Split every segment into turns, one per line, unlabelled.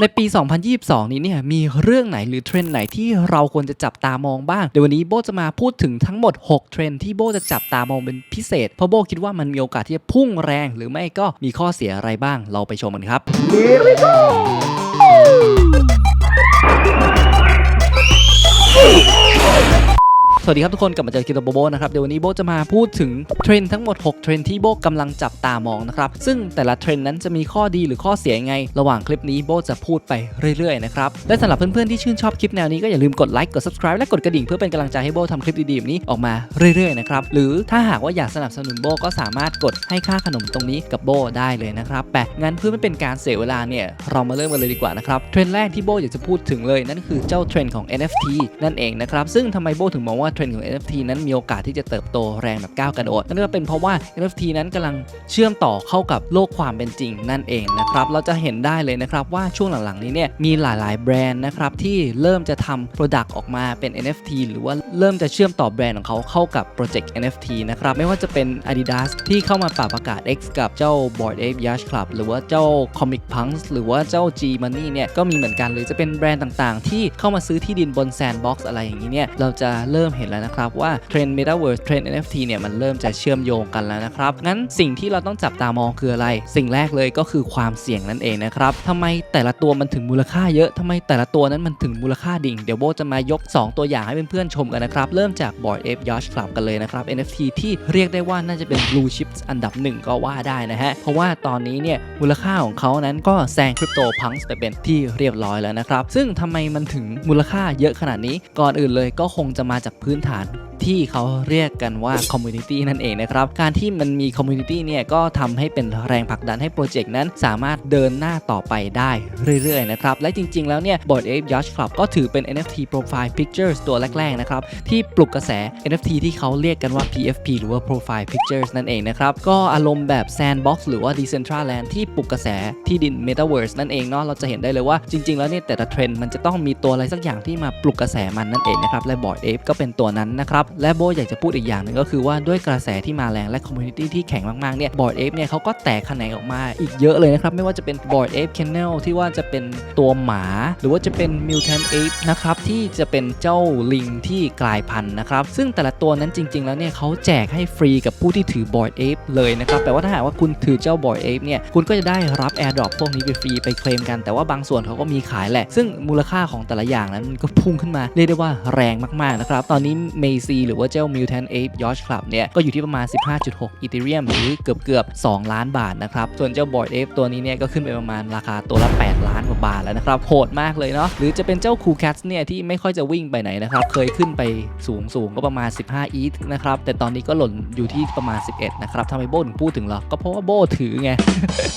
ในปี 2022 นี้เนี่ยมีเรื่องไหนหรือเทรนด์ไหนที่เราควรจะจับตามองบ้างเดี๋ยววันนี้โบจะมาพูดถึงทั้งหมด 6 เทรนด์ที่โบจะจับตามองเป็นพิเศษ เพราะโบคิดว่ามันมีโอกาสที่จะพุ่งแรง หรือไม่ก็มีข้อเสียอะไรบ้างเราไปชมกันครับ สวัสดีครับทุกคนกลับมาเจอคิโตโบโบนะครับเดี๋ยววันนี้โบจะมาพูดถึงเทรนทั้งหมด 6 เทรนที่โบกำลังจับตามองนะครับซึ่งแต่ละเทรนนั้นจะมีข้อดีหรือข้อเสียยังไง ระหว่างคลิปนี้โบจะพูดไปเรื่อยๆนะครับและสำหรับเพื่อนๆที่ชื่นชอบคลิปแนวนี้ก็อย่าลืมกดไลค์กด subscribe และกดกระดิ่งเพื่อเป็นกำลังใจให้โบทำคลิปดีๆแบบนี้ออกมาเรื่อยๆนะครับหรือถ้าหากว่าอยากสนับสนุนโบก็สามารถกดให้ค่าขนมตรงนี้กับโบได้เลยนะครับแต่งั้นเพื่อไม่เป็นการเสียเวลาเนี่ยเรามาเริ่มกันเลยดีกว่านะครับเทรนแรกที่โบอยากจะพูดถึงเลยนั่นคือเจ้าเทรนของ NFT นั่นเองนะครับซึ่งทำไมโบถึงมองว่าเทรนด์ของ NFT นั้นมีโอกาสที่จะเติบโตแรงแบบก้าวกระโดดนั่นก็เป็นเพราะว่า NFT นั้นกำลังเชื่อมต่อเข้ากับโลกความเป็นจริงนั่นเองนะครับเราจะเห็นได้เลยนะครับว่าช่วงหลังๆนี้เนี่ยมีหลายๆแบรนด์นะครับที่เริ่มจะทำ Product ออกมาเป็น NFT หรือว่าเริ่มจะเชื่อมต่อแบรนด์ของเขาเข้ากับโปรเจกต์ NFT นะครับไม่ว่าจะเป็น Adidas ที่เข้ามาปรับประกาศ X กับเจ้า Bored Ape Yacht Club หรือว่าเจ้า Comic Punks หรือว่าเจ้า G Money เนี่ยก็มีเหมือนกันหรือจะเป็นแบรนด์ต่างๆ ที่เข้ามาซื้อที่ดินบน Sandbox อะไรอย่างนี้เนี่ยเราจะเริ่มเห็น็นแล้วนะครับว่าเทรนด์ Metaverse เทรนด์ NFT เนี่ยมันเริ่มจะเชื่อมโยงกันแล้วนะครับงั้นสิ่งที่เราต้องจับตามองคืออะไร สิ่งแรกเลยก็คือความเสี่ยงนั่นเองนะครับทำไมแต่ละตัวมันถึงมูลค่าเยอะทำไมแต่ละตัวนั้นมันถึงมูลค่าดิ่ง เดี๋ยวโบจะมายก 2 ตัวอย่างให้เพื่อนๆชมกันนะครับ เริ่มจาก Board Ape Yacht Club กันเลยนะครับ NFT ที่เรียกได้ว่าน่าจะเป็น blue chips อันดับหนึ่งก็ว่าได้นะฮะ เพราะว่าตอนนี้เนี่ยมูลค่าของเขานั้นก็แซงคริปโตพังไปเป็นที่เรียบร้อยแล้วนะครับ ซึ่งทำไมมันถึงมูลค่าเยอะขนาดนี้ ก่อนอื่นเลยก็คงจะมาจากพื้นพื้นฐาน ที่เขาเรียกกันว่าคอมมูนิตี้นั่นเองนะครับ การที่มันมีคอมมูนิตี้เนี่ยก็ทำให้เป็นแรงผลักดันให้โปรเจกต์นั้นสามารถเดินหน้าต่อไปได้เรื่อยๆนะครับ และจริงๆ แล้วเนี่ย Bored Ape Yacht Club ก็ถือเป็น NFT Profile Pictures ตัวแรกๆนะครับที่ปลุกกระแส NFT ที่เขาเรียกกันว่า PFP หรือว่า Profile Pictures นั่นเองนะครับก็อารมณ์แบบ Sandbox หรือว่า Decentraland ที่ปลุกกระแสที่ดิน Metaverse นั่นเองเนาะเราจะเห็นได้เลยว่าจริง ๆ แล้วเนี่ยแต่ละเทรนด์มันจะต้องมีตัวอะไรสักอย่างที่มาปลุกกระแสมันนั่นเองนะครับและ Bored Ape ก็เป็นตัวนั้นนะครับและโบอยากจะพูดอีกอย่างหนึ่งก็คือว่าด้วยกระแสที่มาแรงและคอมมูนิตี้ที่แข็งมากๆเนี่ย Bored Ape เนี่ยเขาก็แตกแขนงออกมาอีกเยอะเลยนะครับไม่ว่าจะเป็น Bored Ape Kennel ที่ว่าจะเป็นตัวหมา หรือว่าจะเป็น Mutant Ape นะครับที่จะเป็นเจ้าลิงที่กลายพันธุ์นะครับซึ่งแต่ละตัวนั้นจริง ๆ แล้วเนี่ยเขาแจกให้ฟรีกับผู้ที่ถือ Bored Ape เลยนะครับแต่ว่าถ้าหากว่าคุณถือเจ้า Bored Ape เนี่ยคุณก็จะได้รับ AirDrop พวกนี้ไปฟรีไปเคลมกัน แต่ว่าบางส่วนเขาก็มีขายแหละ ซึ่งมูลค่าของแต่ละอย่างนั้นมันก็พุ่งขึ้นมาเรียกได้ว่าแรงมากๆนะครับตอนนี้ Macy หรือว่าเจ้า Mutant Ape Yacht Club เนี่ย ก็อยู่ที่ประมาณ 15.6 Ethereum หรือเกือบเกือบ 2 ล้านบาทนะครับ ส่วนเจ้า Bored Ape ตัวนี้เนี่ย ก็ขึ้นไปประมาณราคาตัวละ 8 ล้านกว่าบาทแล้วนะครับ โหดมากเลยเนาะ หรือจะเป็นเจ้า Cool Cats เนี่ย ที่ไม่ค่อยจะวิ่งไปไหนนะครับ เคยขึ้นไปสูงสูงก็ประมาณ 15 ETH นะครับ แต่ตอนนี้ก็หล่นอยู่ที่ประมาณ 11 นะครับทำไมโบถึงพูดถึงหรอ ก็เพราะว่าโบถือไง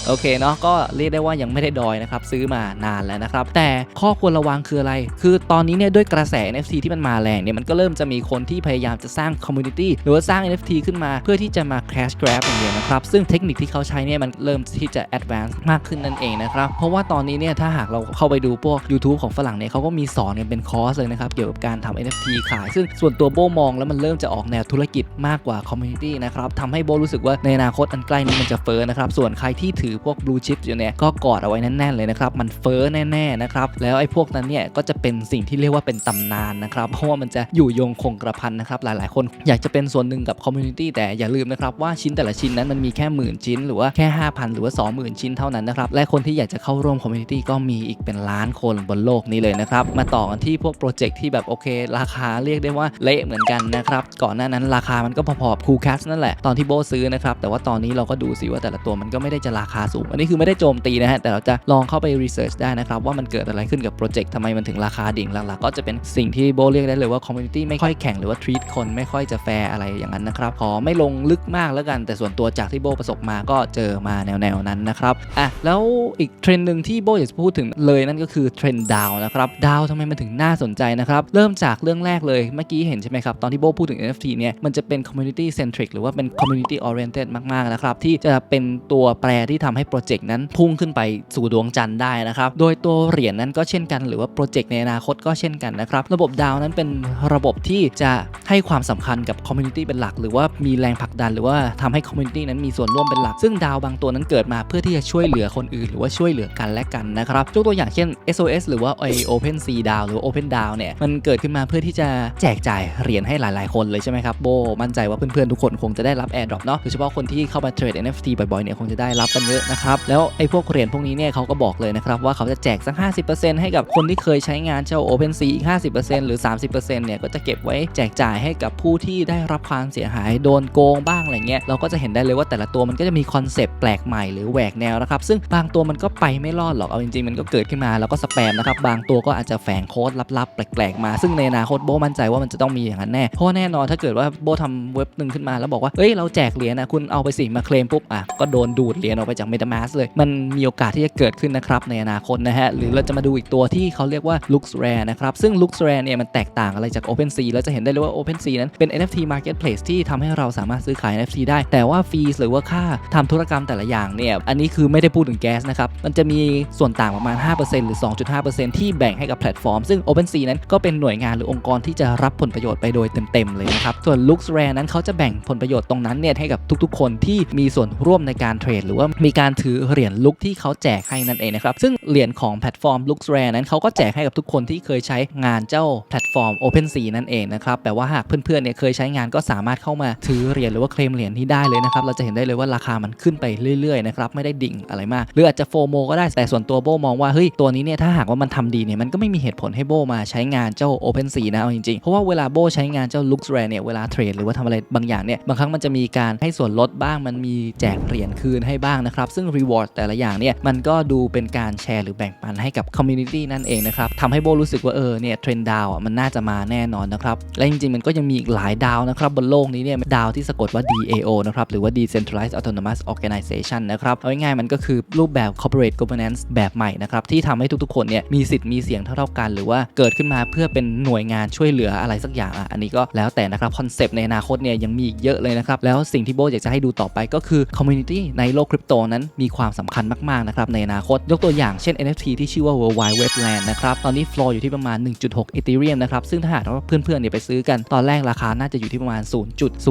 โอเคเนาะ ก็เรียกได้ว่ายังไม่ได้ดอยนะครับ ซื้อมานานแล้วนะครับ แต่ข้อควรระวังคืออะไร คือตอนนี้เนี่ยด้วยกระแส NFT ที่มันมาแรงเนี่ย มันก็เริ่มจะมีคนที่พยยายามจะสร้างคอมมูนิตี้หรือว่าสร้าง NFT ขึ้นมา เพื่อที่จะมา cash grab อย่างเดียวนะครับ ซึ่งเทคนิคที่เขาใช้เนี่ยมันเริ่มที่จะ advance มากขึ้นนั่นเองนะครับ เพราะว่าตอนนี้เนี่ยถ้าหากเราเข้าไปดูพวก YouTube ของฝรั่งเนี่ยเขาก็มีสอนกันเป็นคอร์สเลยนะครับ เกี่ยวกับการทำ NFT ขาย ซึ่งส่วนตัวโบมองแล้วมันเริ่มจะออกแนวธุรกิจมากกว่าคอมมูนิตี้นะครับทำให้โบรู้สึกว่าในอนาคตอันใกล้นี้มันจะเฟ้อนะครับส่วนใครที่ถือพวก blue chip อยู่เนี่ยก็กอดเอาไว้แน่นๆเลยนะครับมันเฟ้อแน่ๆนะครับแล้วไอ้พวกนั้นเนี่ยก็จะเป็นสิ่งที่เรียกว่าเป็นตำนานนะครับเพราะว่ามันจะอยู่ยงคงกระพันนะครับหลายๆ คนอยากจะเป็นส่วนหนึ่งกับคอมมูนิตี้แต่อย่าลืมนะครับว่าชิ้นแต่ละชิ้นนั้นมันมีแค่หมื่นชิ้น หรือว่าแค่ 5,000 หรือว่า 20,000 ชิ้นเท่านั้นนะครับและคนที่อยากจะเข้าร่วมคอมมูนิตี้ก็มีอีกเป็นล้านคนบนโลกนี้เลยนะครับมาต่อกันที่พวกโปรเจกต์ที่แบบโอเค ราคาเรียกได้ว่าเละเหมือนกันนะครับก่อนหน้านั้นราคามันก็พอๆคูแคสนั่นแหละตอนที่โบซื้อนะครับแต่ว่าตอนนี้เราก็ดูสิว่าแต่ละตัวมันก็ไม่ได้จะราคาสูงอันนี้คือไม่ได้โจมตีนะฮะแต่เราจะลองเข้าไปรีเสิร์ชได้นะครับว่ามันเกิดอะไรขึ้นกับโปรเจกต์ทำไมมันถึงราคาดิ่งหลักๆก็จะเป็นสิ่งที่โบเรียกได้เลยว่าคอมมูนิตี้ไม่ค่อยแข่งหรือว่าทรีตคนไม่ค่อยจะแฟร์อะไรอย่างนั้นนะครับ ขอไม่ลงลึกมากแล้วกัน แต่ส่วนตัวจากที่โบประสบมาก็เจอมาแนวๆนั้นนะครับอะแล้วอีกเทรนด์หนึ่งที่โบอยากจะพูดถึงเลยนั่นก็คือเทรนด์ดาวนะครับดาวทำไมมันถึงน่าสนใจนะครับ เริ่มจากเรื่องแรกเลยเมื่อกี้เห็นใช่ไหมครับ ตอนที่โบพูดถึง NFT เนี่ยมันจะเป็น community centric หรือว่าเป็น community oriented มาก ๆ นะครับ ที่จะเป็นตัวแปรที่ทำให้โปรเจกต์นั้นพุ่งขึ้นไปสู่ดวงจันทร์ได้นะครับ โดยตัวเหรียญนั้นก็เช่นกันหรือว่าโปรเจกต์ในอนาคตก็เช่นกันนะครับ ระบบดาวนั้นเป็นระบบที่จะให้ความสำคัญกับคอมมูนิตี้เป็นหลัก หรือว่ามีแรงผลักดัน หรือว่าทำให้คอมมูนิตี้นั้นมีส่วนร่วมเป็นหลัก ซึ่งดาวบางตัวนั้นเกิดมาเพื่อที่จะช่วยเหลือคนอื่น หรือว่าช่วยเหลือกันและกันนะครับยกตัวอย่างเช่น SOS หรือว่า Open Sea ดาวหรือ Open d a w เนี่ยมันเกิดขึ้นมาเพื่อที่จะแจกจ่ายเหรียญให้หลาย ๆ คนเลยใช่ไหมครับโบมั่นใจว่าเพื่อน ๆ ทุกคนคงจะได้รับ Airdrop เนาะโดยเฉพาะคนที่เข้ามาเทรด NFT บ่อย ๆ เนี่ยคงจะได้รับกันเยอะนะครับแล้วไอ้พวกเหรียญพวกนี้เนี่ยเขาก็บอกเลยนะครับว่าเขาจะแจกสัก 50%ให้กับคนที่เคยใช้งานเจ้า OpenSea อีก 50%หรือ 30%เนี่ยก็จะเก็บไว้แจกจ่ายให้กับผู้ที่ได้รับความเสียหายโดนโกงบ้างอะไรเงี้ยเราก็จะเห็นได้เลยว่าแต่ละตัวมันก็จะมีคอนเซปต์แปลกใหม่หรือแหวกแนวนะครับซึ่งบางตัวมันก็ไปไม่รอดหรอกเอาจริงๆมันก็เกิดขึ้นมาแล้วก็สแปมนะครับบางตัวก็อาจจะแฝงโค้ดลับๆ แปลกๆมา ซึ่งในอนาคตโบมั่นใจว่ามันจะต้องมีอย่างนั้นแน่เพราะว่าแน่นอนถ้าเกิดว่าโบทำเว็บหนึ่งขึ้นมาแล้วบอกว่าเอ้ยเราแจกเหรียญนะคุณเอาไปสิมาเคลมปุ๊บอะก็โดนดูดเหรียญออกไปจาก MetaMask เลย มันมีโอกาสที่จะเกิดขึ้นนะครับในอนาคตนะฮะหรือเราจะมาดูอีกตัวที่เขาเรียกว่า Lux Rare นะครับซึ่ง Lux Rare เนี่ยมันแตกต่างอะไรจาก OpenSea แล้วจะเห็นได้เลยว่า OpenSea นั้นเป็น NFT Marketplace ที่ทำให้เราสามารถซื้อขาย NFT ได้ แต่ว่าฟีสหรือว่าค่าทำธุรกรรมแต่ละอย่างเนี่ย อันนี้คือไม่ได้พูดถึงแก๊สนะครับ มันจะมีส่วนต่างประมาณ 5%หรือ 2.5%ที่แบ่งให้กับแพลตฟอร์ม ซึ่ง OpenSea นั้นก็เป็นหน่วยงานหรือองค์กรที่จะรับผลประโยชน์ไปโดยเต็มๆเลยนะครับ ส่วน LuxRare นั้นเขาจะแบ่งผลประโยชน์ตรงนั้นเนี่ยให้กับทุกๆ คนที่มีส่วนร่วมในการเทรด หรือว่ามีการถือเหรียญลุกที่เขาแจกให้นั่นเองนะครับ ซึ่งเหรียญของแพลตฟอร์ม LuxRare นั้นเขาก็แจกให้กับทุกคนที่เคยใช้งานเจ้าแพลตฟอร์ม OpenSea นั่นเองนะครับแปลว่าหากเพื่อนๆเนี่ยเคยใช้งานก็สามารถเข้ามาถือเหรียญหรือว่าเคลมเหรียญที่ได้เลยนะครับเราจะเห็นได้เลยว่าราคามันขึ้นไปเรื่อยๆนะครับไม่ได้ดิ่งอะไรมาก หรืออาจจะโฟโมก็ได้แต่ส่วนตัวโบมองว่าเฮ้ยตัวนี้เนี่ยถ้าหากว่ามันทำดีเนี่ยมันก็ไม่มีเหตุผลให้โบมาใช้งานเจ้า OpenSea นะเอาจริงๆเพราะว่าเวลาโบใช้งานเจ้า LuxRare เนี่ยเวลาเทรดหรือว่าทำอะไรบางอย่างเนี่ยบางครั้งมันจะมีการให้ส่วนลดบ้างมันมีแจกเหรียญคืนให้บ้างนะครับซึ่ง reward แต่ละอย่างเนี่ยมันก็ดูเป็นการแชร์หรือแบ่งปันให้กับ community นั่นเองนะครับทำให้โบรู้สึกว่าเออเนี่ยเทรนดาวอะมันน่าจะมาแน่นอนนะครับและจริงมันก็ยังมีอีกหลายดาวนะครับบนโลกนี้เนี่ยดาวที่สะกดว่า DAO นะครับหรือว่า Decentralized Autonomous Organization นะครับเอาง่ายๆมันก็คือรูปแบบ corporate governance แบบใหม่นะครับที่ทำให้ทุกๆคนเนี่ยมีสิทธิ์มีเสียงเท่าๆกัน หรือว่าเกิดขึ้นมาเพื่อเป็นหน่วยงานช่วยเหลืออะไรสักอย่างอะอันนี้ก็แล้วแต่นะครับคอนเซปต์ในอนาคตเนี่ยยังมีอีกเยอะเลยนะครับแล้วสิ่งที่โบอยากจะให้ดูต่อไปก็คือ community ในโลกคริปโตนั้นมีความสำคัญมากๆนะครับในอนาคตยกตัวอย่างเช่น NFT ที่ชื่อว่า World Wide Webland นะครับตอนนี้ floor อยู่ที่ประมาณ 1.6 Ethereum นะครับซึ่งถ้าหากว่าเพื่อนๆเนี่ยไปซื้อกันตอนแรกราคาน่าจะอยู่ที่ประมาณ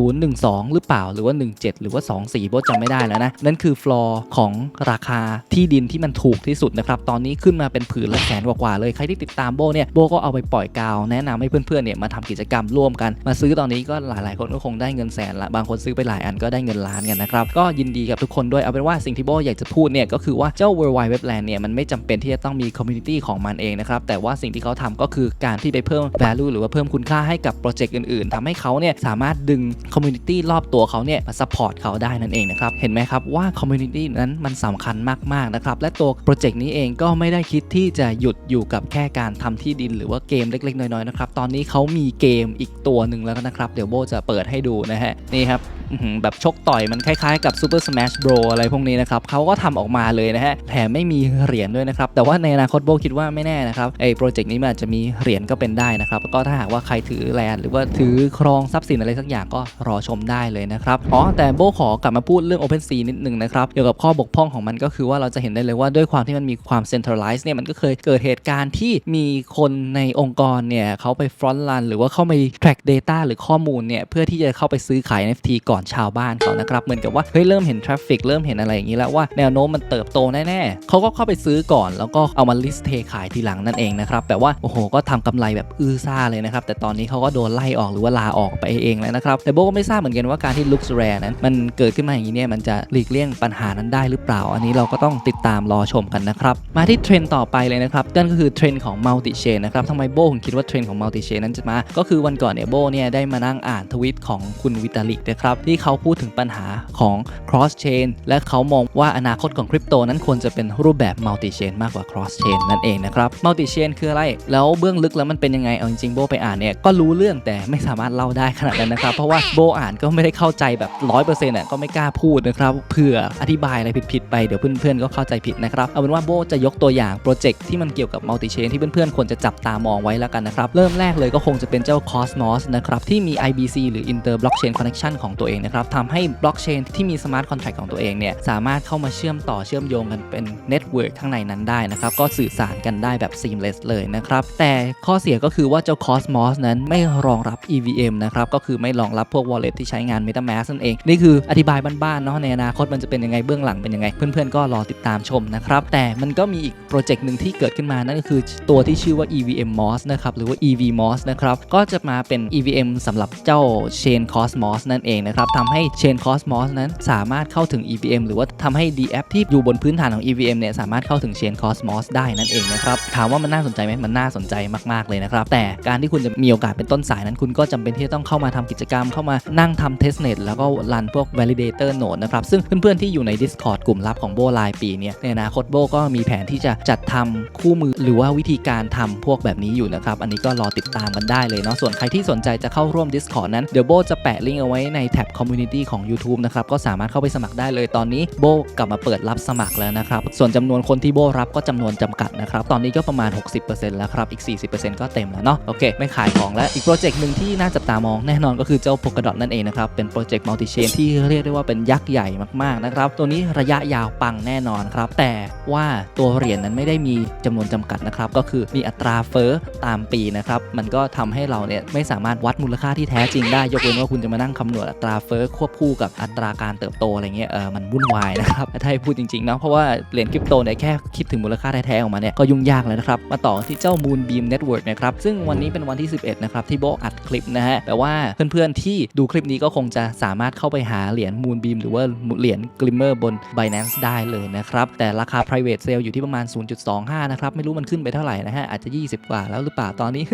0.012 หรือเปล่าหรือว่า 17 หรือว่า 24โบจำไม่ได้แล้วนะ นั่นคือ floor ของราคาที่ดินที่มันถูกที่สุดนะครับ ตอนนี้ขึ้นมาเป็นผืนละแสนกว่าๆเลย ใครที่ติดตามโบเนี่ยโบก็เอาไปปล่อยกาว แนะนำให้เพื่อนๆเนี่ยมาทำกิจกรรมร่วมกัน มาซื้อตอนนี้ก็หลายๆ คนก็คงได้เงินแสนละบางคนซื้อไปหลายอันก็ได้เงินล้านกันนะครับก็ยินดีกับทุกคนด้วยเอาเป็นว่าสิ่งที่โบอยากจะพูดเนี่ยก็คือว่าเจ้า World Wide Webland เนี่ยมันไม่จำเป็นที่จะต้องมี community ของมันเองนะครับแต่ว่าสิ่งที่เขาทำก็คือการที่ไปเพิ่ม value หรือว่าเพิ่มคุณค่าให้กับโปรเจกต์อื่นๆทำให้เขาเนี่ยสามารถดึงคอมมูนิตี้รอบตัวเขาเนี่ยมาซัพพอร์ตเขาได้นั่นเองนะครับ เห็นไหมครับว่าคอมมูนิตี้นั้นมันสำคัญมากๆนะครับ และตัวโปรเจกต์นี้เองก็ไม่ได้คิดที่จะหยุดอยู่กับแค่การทำที่ดินหรือว่าเกมเล็กๆ น้อยๆนะครับ ตอนนี้เขามีเกมอีกตัวหนึ่งแล้วนะครับ เดี๋ยวโบจะเปิดให้ดูนะฮะ นี่ครับแบบชกต่อยมันคล้ายๆกับ Super Smash Bro อะไรพวกนี้นะครับเขาก็ทำออกมาเลยนะฮะแถมไม่มีเหรียญด้วยนะครับ แต่ว่าในอนาคตโบคิดว่าไม่แน่นะครับไอ้โปรเจกต์นี้มันอาจจะมีเหรียญก็เป็นได้นะครับก็ถ้าหากว่าใครถือแลนหรือว่าถือครองทรัพย์สินอะไรสักอย่างก็รอชมได้เลยนะครับอ๋อแต่โบขอกลับมาพูดเรื่อง OpenSea นิดนึงนะครับเกี่ยวกับข้อบกพร่องของมันก็คือว่าเราจะเห็นได้เลยว่าด้วยความที่มันมีความ centralized เนี่ยมันก็เคยเกิดเหตุการณ์ที่มีคนในองค์กรเนี่ยเขาไป front run หรือว่าเข้าไป track data หรือข้อมูลเนี่ยเพื่อที่จะเข้าไปซื้อขาย NFT ก่อน่อนชาวบ้านเขานะครับเหมือนกับว่าเฮ้ยเริ่มเห็น traffic เริ่มเห็นอะไรอย่างนี้แล้วว่าแนวโน้มมันเติบโตแน่ๆเขาก็เข้าไปซื้อก่อน แล้วก็เอามา list เทขายทีหลังนั่นเองนะครับแต่ว่าโอ้โหก็ทำกำไรแบบอื้อซ่าเลยนะครับแต่ตอนนี้เขาก็โดนไล่ออกหรือว่าลาออกไปเองแล้วนะครับแต่โบก็ไม่ทราบเหมือนกันว่าการที่ Lux Rare นั้นมันเกิดขึ้นมาอย่างนี้เนี่ยมันจะหลีกเลี่ยงปัญหานั้นได้หรือเปล่า อันนี้เราก็ต้องติดตามรอชมกันนะครับมาที่เทรนต่อไปเลยนะครับนั่นก็คือเทรนของ multi chain นะครับทำไมโบถึงคิดว่าเทรนของ multi chain นั้นจะมา ก็คือวันก่อนเนี่ยโบเนี่ยได้มานั่งอ่านทวิตของคุณวิตาลิกนะครับที่เขาพูดถึงปัญหาของ cross chain และเขามองว่าอนาคตของคริปโตนั้นควรจะเป็นรูปแบบ multi chain มากกว่า cross chain นั่นเองนะครับ multi chain คืออะไร แล้วเบื้องลึกแล้วมันเป็นยังไง เอาจริงๆโบไปอ่านเนี่ยก็รู้เรื่องแต่ไม่สามารถเล่าได้ขนาดนั้นนะครับ เพราะว่าโบอ่านก็ไม่ได้เข้าใจแบบ 100%อะก็ไม่กล้าพูดนะครับเผื่ออธิบายอะไรผิดๆไปเดี๋ยวเพื่อนๆก็เข้าใจผิดนะครับเอาเป็นว่าโบจะยกตัวอย่างโปรเจกต์ที่มันเกี่ยวกับ multi chain ที่เพื่อนๆควรจะจับตามองไว้แล้วกันนะครับเริ่มแรกเลยก็คงจะเป็นเจ้า Cosmos นะครับที่มี IBC หรือ Inter Blockchain Connection ของตัวเององนะครับทำให้บล็อกเชนที่มีสมาร์ทคอนแท็กของตัวเองเนี่ยสามารถเข้ามาเชื่อมต่อเชื่อมโยงกันเป็นเน็ตเวิร์กข้างในนั้นได้นะครับก็สื่อสารกันได้แบบ seamless เลยนะครับแต่ข้อเสียก็คือว่าเจ้า Cosmos นั้นไม่รองรับ EVM นะครับก็คือไม่รองรับพวก wallet ที่ใช้งาน MetaMask นั่นเอง นี่คืออธิบายบ้านๆเนาะในอนาคตมันจะเป็นยังไงเบื้องหลังเป็นยังไง เพื่อนๆก็รอติดตามชมนะครับแต่มันก็มีอีกโปรเจกต์หนึ่งที่เกิดขึ้นมานั่นก็คือตัวที่ชื่อว่า EVM Moss นะครับหรือว่า EV Moss นะครับก็จะมาเป็น EVM สำหรับเจ้า Chain Cosmos นั่นเองนะครับทำให้ Chain Cosmos นั้นสามารถเข้าถึง EVM หรือว่าทำให้ DApp ที่อยู่บนพื้นฐานของ EVM เนี่ยสามารถเข้าถึง Chain Cosmos ได้นั่นเองนะครับถามว่ามันน่าสนใจไหมมันน่าสนใจมากๆเลยนะครับแต่การที่คุณจะมีโอกาสเป็นต้นสายนั้น คุณก็จำเป็นที่จะต้องเข้ามาทำกิจกรรมเข้ามานั่งทำ testnet แล้วก็รันพวก validator node นะครับซึ่งเพื่อนๆที่อยู่ใน Discord กลุ่มลับของโบรายปีเนี่ยในอนาคตโบก็มีแผนที่จะจัดทำคู่มือหรือว่าวิธีการทำพวกแบบนี้อยู่นะครับอันนี้ก็รอติดตามกันได้เลยเนาะส่วนใครที่สนใจจะเข้าร่วม Discord นั้นเดี๋ยวโบจะแปะลิงก์เอาไว้ในแท็บ Community ของ YouTube นะครับก็สามารถเข้าไปสมัครได้เลยตอนนี้โบกลับมาเปิดรับสมัครแล้วนะครับ ส่วนจำนวนคนที่โบรับก็จำนวนจำกัดนะครับ ตอนนี้ก็ประมาณ 60%แล้วครับ อีก 40%ก็เต็มแล้วเนาะโอเค ไม่ขายของแล้ว อีกโปรเจกต์หนึ่งที่น่าจับตามองแน่นอนก็คือเจ้า Polkadot นั่นเองนะครับ เป็นโปรเจกต์ Multi Chain ที่เรียกได้ว่าเป็นยักษ์ใหญ่มากๆนะครับ ตัวนี้ระยะยาวปังแน่นอนครับ แต่ว่าตัวเหรียญนั้นไม่ได้มีจำนวนจำกัดนะครับก็คือมีอัตราเฟ้อตามปีนะครับมันก็ทำให้เราเนี่ยไม่สามารถวัดมูลค่าที่แท้จริงได้ยกเว้นว่าคุณจะมานั่งคำนวณอัตราเฟ้อควบคู่กับอัตราการเติบโตอะไรเงี้ยเออมันวุ่นวายนะครับถ้าให้พูดจริงๆเนาะเพราะว่าเหรียญคริปโตเนี่ยแค่คิดถึงมูลค่าแท้ๆออกมาเนี่ยก็ยุ่งยากแล้วนะครับมาต่อที่เจ้า Moonbeam Network นะครับซึ่งวันนี้เป็นวันที่ 11 นะครับ ที่โบอัดคลิปนะฮะแต่ว่าเพื่อนๆที่ดูคลิปนี้ก็คงจะสามารถเข้าไปหาเหรียญ Moonbeam หรือว่าเหรียญ Glimmer บน Binance ได้เลยนะครับแต่ราคา private sale อยู่ที่ประมาณ 0.25 นะครับไม่รู้มันขึ้นไปเท่าไหร่นะฮะอาจจะ 20 กว่าแล้วหรือเปล่าตอนนี้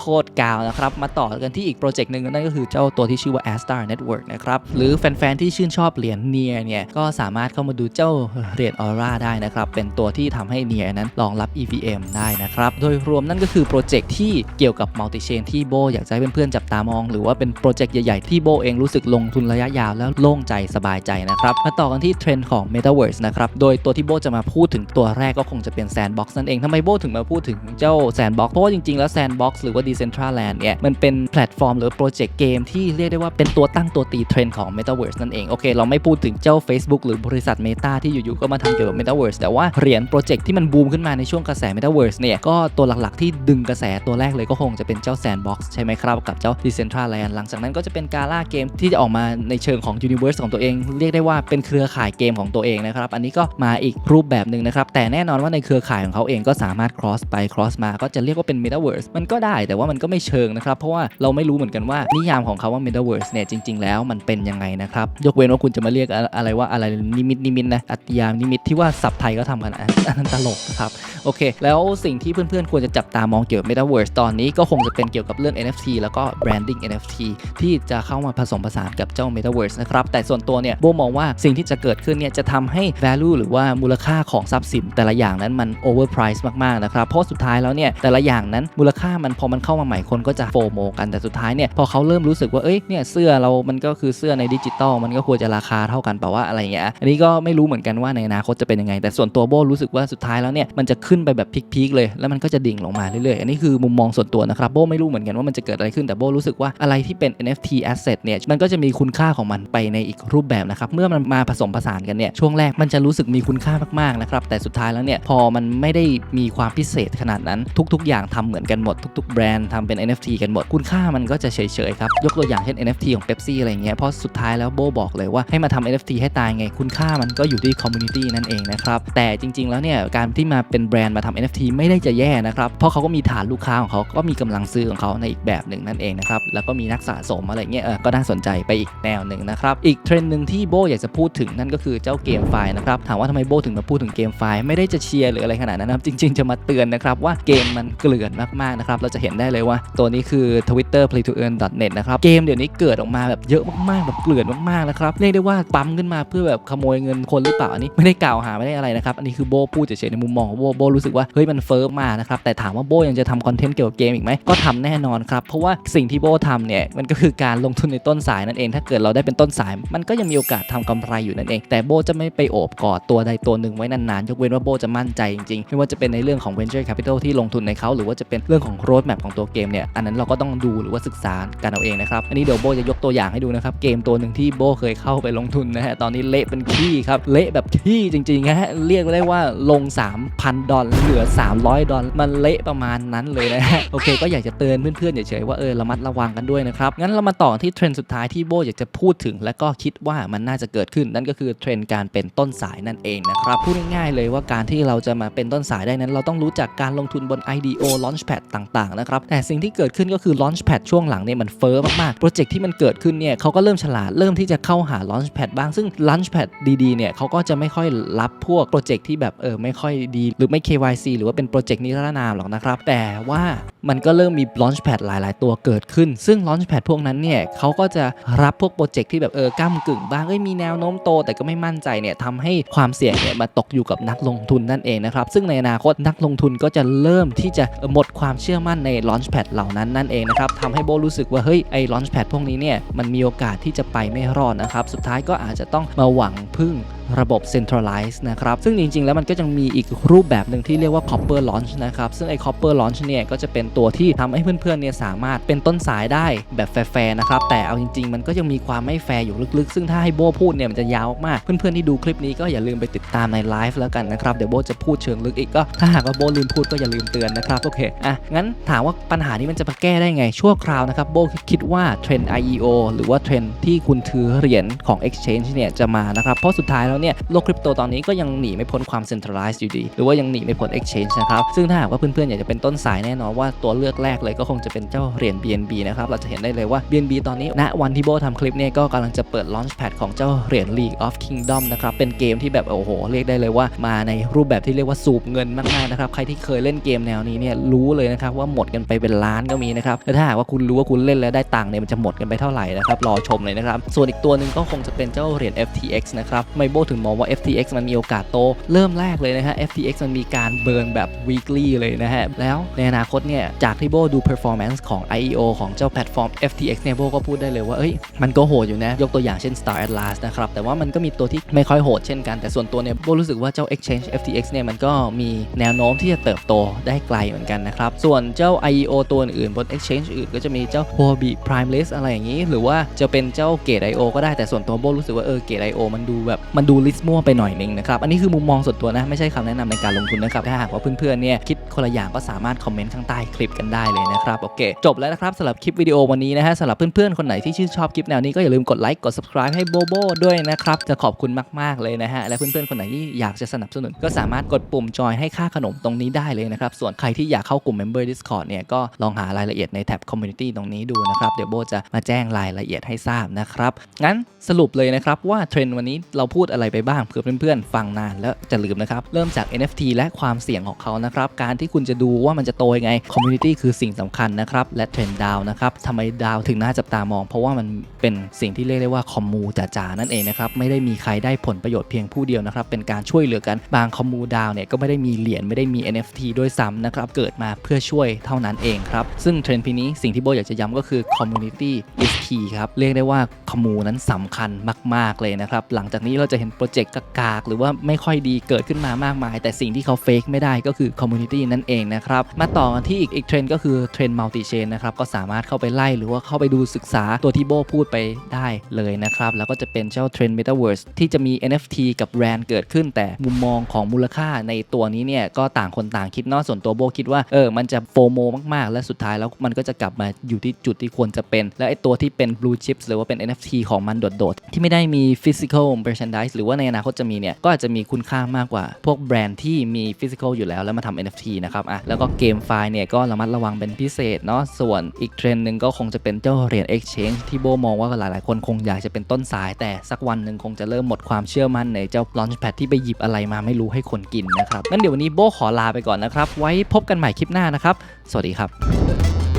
โคตรกาวนะครับมาต่อกันที่อีกโปรเจกต์หนึ่งนั่นก็คือเจ้าตัวที่ชื่อว่า Astar Network นะครับ หรือแฟนๆ ที่ชื่นชอบเหรียญเนียเนี่ย ก็สามารถเข้ามาดูเจ้าเหรียญออร่าได้นะครับ เป็นตัวที่ทำให้เนียนั้นรองรับ EVM ได้นะครับ โดยรวมนั่นก็คือโปรเจกต์ที่เกี่ยวกับ Multi Chain ที่โบอยากจะให้เพื่อนๆจับตามอง หรือว่าเป็นโปรเจกต์ใหญ่ๆ ที่โบเองรู้สึกลงทุนระยะยาวแล้วโล่งใจสบายใจนะครับ มาต่อกันที่เทรนด์ของ Metaverse นะครับ โดยตัวที่โบจะมาพูดถึงตัวแรกก็คงจะเป็น Sandbox นั่นเองทำไมโบถึงมาพูดถึงเจ้า Sandbox เพราะว่าจริงๆแล้ว Sandbox หรือว่า Decentraland เนี่ยมันเป็นแพลตฟอร์มหรือโปรเจกต์เกมที่เรียกได้ว่าเป็นตัวตั้งตัวตีเทรนด์ของ Metaverse นั่นเอง โอเค เราไม่พูดถึงเจ้า Facebook หรือบริษัท Meta ที่อยู่ๆ ก็มาทำเกี่ยวกับ Metaverse แต่ว่าเหรียญโปรเจกต์ที่มันบูมขึ้นมาในช่วงกระแส Metaverse เนี่ย ก็ตัวหลักๆ ที่ดึงกระแสตัวแรกเลยก็คงจะเป็นเจ้า Sandbox ใช่ไหมครับ กับเจ้า Decentraland หลังจากนั้นก็จะเป็นกาล่าเกมที่จะออกมาในเชิงของ Universe ของตัวเอง เรียกได้ว่าเป็นเครือข่ายเกมของตัวเองนะครับ อันนี้ก็มาอีกรูปแบบหนึ่งนะครับ แต่แน่นอนว่าในเครือข่ายของเขาเองก็สามารถ cross ไป cross มา ก็จะเรียกว่าเป็น Metaverse มันก็ได้ แต่ว่ามันก็ไม่เชิงนะครับ เพราะว่าเราไม่รู้เหมือนกันว่านิยามของเขาว่า Metaverse เนี่ยจริงๆแล้วมันเป็นยังไงนะครับ ยกเว้นว่าคุณจะมาเรียกอะไรว่าอะไรนิมิตนิมิตนะอัตยามนิมิตที่ว่าศัพท์ไทยก็ทำกันอะอันนั้นตลกนะครับโอเค แล้วสิ่งที่เพื่อนๆ ควรจะจับตามองเกี่ยวกับ Metaverse ตอนนี้ก็คงจะเป็นเกี่ยวกับเรื่อง NFT แล้วก็ branding NFT ที่จะเข้ามาผสมผสานกับเจ้า Metaverse นะครับ แต่ส่วนตัวเนี่ยโบมองว่าสิ่งที่จะเกิดขึ้นเนี่ยจะทำให้ value หรือว่ามูลค่าของทรัพย์สิน แต่ละอย่างนั้นมัน overprice มากๆนะครับ เพราะสุดท้ายแล้วเนี่ยแต่ละอย่างนั้นมูลค่ามันพอมันเข้ามาใหม่คนก็จะโฟโมกันแต่สุดท้ายเนี่ยพอเขาเริ่มรู้สึกว่าเอ้ยเนี่ยเสื้อเรามันก็คือเสื้อในดิจิตอลมันก็ควรจะราคาเท่ากันเปล่าว่าอะไรเงี้ยอันนี้ก็ไม่รู้เหมือนกันว่าในอนาคตจะเป็นยังไง แต่ส่วนตัวโบรู้สึกว่าสุดท้ายแล้วเนี่ยมันจะขึ้นไปแบบพีคๆเลย แล้วมันก็จะดิ่งลงมาเรื่อยๆอันนี้คือมุมมองส่วนตัวนะครับโบไม่รู้เหมือนกันว่ามันจะเกิดอะไรขึ้นแต่โบรู้สึกว่าอะไรที่เป็น NFT asset เนี่ยมันก็จะมีคุณค่าของมันไปในอีกรูปแบบนะครับเมื่อมันมาผสมผสานกันเนี่ยช่วงแรกมันจะรู้สึกมีคุณค่ามากๆนะครับแต่สุดท้ายแล้วเนี่ยพอมันไม่ได้มีความพิเศษขนาดนั้นทุก ๆ อย่างทำเหมือนกันหมดทุก ๆ แบรนด์ทำเป็น NFT กันหมดคุณค่ามันก็จะเฉยๆครับยกตัวอย่างเช่น NFT ของ Pepsi อะไรเงี้ยเพราะสุดท้ายแล้วโบบอกเลยว่าให้มาทำ NFT ให้ตายไงคุณค่ามันก็อยู่ที่ community นั่นเองนะครับแต่จริง ๆ แล้วเนี่ยการที่มาเป็นแบรนด์มาทำ NFT ไม่ได้จะแย่นะครับเพราะเขาก็มีฐานลูกค้าของเขาก็มีกำลังซื้อของเขาในอีกแบบหนึ่งนั่นเองนะครับแล้วก็มีนักสะสมอะไรเงี้ยเออก็น่าสนใจไปอีกแนวหนึ่งนะครับอีกเทรนด์หนึ่งที่โบอยากจะพูดถึงนั่นก็คือเจ้าเกมไฟนะครับถามว่าทำไมโบถึงมาพูดถึงเกมไฟไม่ได้จะเชียร์หรืออะไรขนาดนั้นนะครับจริง ๆ จะมาเตือนนะครับว่าเกมมันเกลื่อนมากๆนะครับเราจะเห็นได้เลยว่าตัวนี้คือ Twitter play to earn net นะครับเกมเดี๋ยวนี้เกิดออกมาแบบเยอะมากๆแบบเกลื่อนมากๆนะครับเรียกได้ว่าปั๊มขึ้นมาเพื่อแบบขโมยเงินคนหรือเปล่าอันนี้ไม่ได้กล่าวหาไม่ได้อะไรนะครับอันนี้คือโบพูดเฉยๆในมุมมองของโบโบรู้สึกว่าเฮ้ยมันเฟิร์มมากนะครับแต่ถามว่าโบยังจะทำคอนเทนต์เกี่ยวกับเกมอีกไหมก็ทำแน่นอนครับเพราะว่าสิ่งที่โบทำเนี่ยมันก็คือการลงทุนในต้นสายนั่นเอง ถ้าเกิดเราได้เป็นต้นสาย มันก็ยังมีโอกาสทำกำไรอยู่นั่นเอง แต่โบจะไม่ไปโอบกอดตัวใดตัวหนึ่งไว้นานๆยกเว้นว่าโบจะมั่นใจจริงๆไม่ว่าจะเป็นในเรื่องของ venture capital ที่ลงทุนในเขาหรือว่าจะเป็นเรื่องของ road map ของตัวเกมเนี่ยอันนั้นเราก็ต้องดูหรือว่าศึกษากันเอาเองนะครับอันนี้เดี๋ยวโบจะยกตัวอย่างอย่างให้ดูนะครับ เกมตัวหนึ่งที่โบเคยเข้าไปลงทุนนะฮะ ตอนนี้เละเป็นขี้ครับ เละแบบขี้จริงๆนะฮะ เรียกได้ว่าลง 3,000 ดอลเหลือ 300 ดอลมันเละประมาณนั้นเลยนะฮะ โอเค ก็อยากจะเตือนเพื่อนๆเฉยๆว่าเออระมัดระวังกันด้วยนะครับ งั้นเรามาต่อที่เทรนด์สุดท้ายที่โบอยากจะพูดถึง และก็คิดว่ามันน่าจะเกิดขึ้นนั่นก็คือเทรนด์การเป็นต้นสายนั่นเองนะครับพูดง่ายๆเลยว่าการที่เราจะมาเป็นต้นสายได้นั้น เราต้องรู้จักการลงทุนบน IDO Launchpad ต่างๆนะครับแต่สิ่งที่เกิดขึ้นก็คือ Launchpad ช่วงหลังเนี่ยมันเฟ้อมากๆโปรเจกต์ที่มันเกิดขึ้นเนี่ยเขาก็เริ่มฉลาดเริ่มที่จะเข้าหา Launchpad บ้าง ซึ่ง Launchpad ดีๆเนี่ยเขาก็จะไม่ค่อยรับพวกโปรเจกต์ที่แบบเออไม่ค่อยดี หรือไม่ KYC หรือว่าเป็นโปรเจกต์นิรนามหรอกนะครับ แต่ว่ามันก็เริ่มมี Launchpad หลาย ๆ ตัวเกิดขึ้น ซึ่ง Launchpad พวกนั้นเนี่ยเขาก็จะรับพวกโปรเจกต์ที่แบบเออก้ากึ่งบ้างเอ้ยมีแนวโน้มโต แต่ก็ไม่มั่นใจเนี่ยทำให้ความเสี่ยงเนี่ยมาตกอยู่กับนักลงทุนนั่นเองนะครับ ซึ่งในอนาคตนักลงทุนก็จะเริ่มที่จะหมดความเชื่อมั่นใน Launchpad เหล่านั้นนั่นเองนะครับทำให้โบรู้สึกว่าเฮ้ยไอ้ Launchpad พวกนี้เนี่ยมันมีโอกาสที่จะไปไม่รอดนะครับสุดท้ายก็อาจจะต้องมาหวังพึ่ง ระบบ centralize นะครับ ซึ่งจริง ๆ แล้วมันก็จะมีอีกรูปแบบหนึ่งที่เรียกว่า copper launch นะครับ ซึ่งไอ้ copper launch เนี่ยก็จะเป็นตัวที่ทำให้เพื่อนๆเนี่ยสามารถเป็นต้นสายได้แบบแฟร์ๆนะครับ แต่เอาจริง ๆ มันก็ยังมีความไม่แฟร์อยู่ลึกๆ ซึ่งถ้าให้โบพูดเนี่ยมันจะยาวมาก เพื่อนๆที่ดูคลิปนี้ก็อย่าลืมไปติดตามในไลฟ์แล้วกันนะครับ เดี๋ยวโบจะพูดเชิงลึกอีกก็ถ้าหากว่าโบลืมพูดก็อย่าลืมเตือนนะครับโอเคอะงั้นถามว่าปัญหานี้มันจะมาแก้ได้ไงชั่วคราวนะครับโบคิดว่าเทรนด์ IEO หรือว่าเทรนด์ที่คุณถือเหรียญของ exchange เนี่ยจะมานะครับเพราะสุดท้ายแล้วเนี่ยโลกคริปโตตอนนี้ก็ยังหนีไม่พ้นความ centralized อยู่ดี หรือว่ายังหนีไม่พ้น exchange นะครับ ซึ่งถ้าหากว่าเพื่อนๆ อยากจะเป็นต้นสายแน่นอนว่าตัวเลือกแรกเลยก็คงจะเป็นเจ้าเหรียญ BNB นะครับ เราจะเห็นได้เลยว่า BNB ตอนนี้ณวันที่โบทำคลิปเนี่ยก็กำลังจะเปิด launchpad ของเจ้าเหรียญ League of Kingdom นะครับ เป็นเกมที่แบบโอ้โหเรียกได้เลยว่ามาในรูปแบบที่เรียกว่าสูบเงินมากๆนะครับใครที่เคยเล่นเกมแนวนี้เนี่ยรู้เลยนะครับว่าหมดกันไปเป็นล้านก็มีนะครับและถ้าหากว่าคุณรู้ว่าคุณเล่นแล้วได้ตังค์เนี่ยมันจะหมดกันไปเท่าไหร่นะครับรอชมเลยนะครับส่วนอีกตัวหนึ่งก็คงจะเป็นเจ้าเหรียญ FTX นะครับไมโบถึงมองว่า FTX มันมีโอกาสโต เริ่มแรกเลยนะฮะ FTX มันมีการเบิร์นแบบ weekly เลยนะฮะ แล้วในอนาคตเนี่ย จากที่โบดู performance ของ IEO ของเจ้าแพลตฟอร์ม FTX เนี่ยโบก็พูดได้เลยว่าเอ้ยมันก็โหดอยู่นะ ยกตัวอย่างเช่น Star Atlas นะครับ แต่ว่ามันก็มีตัวที่ไม่ค่อยโหดเช่นกันแต่ส่วนตัวเนี่ยโบรู้สึกว่าเจ้า exchange FTX เนี่ยมันก็มีแนวโน้มที่จะเติบโตได้ไกลเหมือนกันนะครับส่วนเจ้า IEO ตัวอื่นบน exchange อื่นก็จะมีเจ้า Huobi Prime List อะไรอย่างนี้ หรือว่าจะเป็นเจ้า Gate IO ก็ได้แต่ส่วนตัวโบรู้สึกว่าเออ Gate IO มันดูแบบมันดูลิสต์มั่วไปหน่อยนึงนะครับ อันนี้คือมุมมองส่วนตัวนะ ไม่ใช่คำแนะนำในการลงทุนนะครับ ถ้าหากว่าเพื่อนๆเนี่ยคิดคนละอย่างก็สามารถคอมเมนต์ข้างใต้คลิปกันได้เลยนะครับ โอเค จบแล้วนะครับสำหรับคลิปวิดีโอวันนี้นะฮะสำหรับเพื่อนๆคนไหนที่ชื่นชอบคลิปแนวนี้ก็อย่าลืมกดไลค์กด subscribe ให้โบโบด้วยนะครับจะขอบคุณมากๆเลยนะฮะและเพื่อนๆคนไหนที่อยากจะสนับสนุนก็สามารถกดปุ่มจอยให้ค่าขนมตรงนี้ได้เลยนะครับส่วนใครที่อยากเข้ากลุ่ม Member Discord เนี่ยก็ลองหารายละเอียดในแท็บ Community ตรงนี้ดูนะครับเดี๋ยวโบจะมาแจ้งรายละเอียดให้ทราบนะครับงั้นสรุปเลยนะครับว่าเทรนด์วันนี้เราพูดอะไรไปบ้างเผื่อเพื่อนๆฟังนานแล้วจะลืมนะครับ เริ่มจาก NFT และความเสี่ยงของเขานะครับ การที่คุณจะดูว่ามันจะโตยังไง Community คือสิ่งสำคัญนะครับ และเทรนด์ดาวนะครับทำไมดาวถึงน่าจับตามอง เพราะว่ามันเป็นสิ่งที่เรียกได้ว่าคอมมูจ๋าๆนั่นเองนะครับไม่ได้มีใครได้ผลประโยชน์เพียงผู้เดียวนะครับเป็นการช่วยเหลือกันบางคอมมูดาวเนี่ยก็ไม่ได้มีเหรียญไม่ได้มี NFT ด้วยซ้ำนะครับเกิดมาเพื่อช่วยเท่านั้นเองครับซึ่งเทรนด์ปีนี้สิ่งที่โบอยากจะย้ำก็คือ Community is key ครับเรียกได้ว่าคอมมูนั้นสำคัญมาก ๆเลยนะครับหลังจากนี้เราจะเห็นโปรเจกต์กากๆหรือว่าไม่ค่อยดีเกิดขึ้นมามากมาย แต่สิ่งที่เขาเฟกไม่ได้ก็คือ Community นั่นเองนะครับ มาต่อกันที่อีกอีกเทรนด์ก็คือเทรนด์ Multi Chain นะครับก็สามารถเข้าไปไล่หรือว่าเข้าไปดูศึกษาตัวที่โบพูดไปได้เลยนะครับแล้วก็จะเป็นเจ้าเทรนด์ Metaverse ที่จะมี NFT กับแบรนด์เกิดขึ้น แต่มุมมองของมูลค่าในตัวนี้เนี่ยก็ต่างคนต่างคิดเนาะส่วนตัวโบคิดว่าเออมันจะโฟโมมากๆ และสุดท้ายแล้วมันก็จะกลับมาอยู่ที่จุดที่ควรจะเป็น และไอตัวที่เป็น blue chips หรือว่าเป็น NFT ของมันโดดๆที่ไม่ได้มี physical merchandise รือว่าในอนาคตจะมีเนี่ยก็อาจจะมีคุณค่ามากกว่า พวกแบรนด์ที่มี physical อยู่แล้วแล้วมาทำ NFT นะครับอะแล้วก็เกมไฟล์เนี่ยก็ระมัดระวังเป็นพิเศษเนาะส่วนอีกเทรนด์หนึ่งก็คงจะเป็นเจ้าเหรียญ exchange ที่โบมองว่าหลายๆ คนคงอยากจะเป็นต้นสาย แต่สักวันหนึ่งคงจะเริ่มหมดความเชื่อมั่นในเจ้า launchpad ที่ไปหยิบอะไรมาไม่รู้ให้คนกินนะครับงั้นเดี๋ยววันนี้โบขอลาไปก่อนนะครับ ไว้พบกันใหม่คลิปหน้านะครับ สวัสดีครับ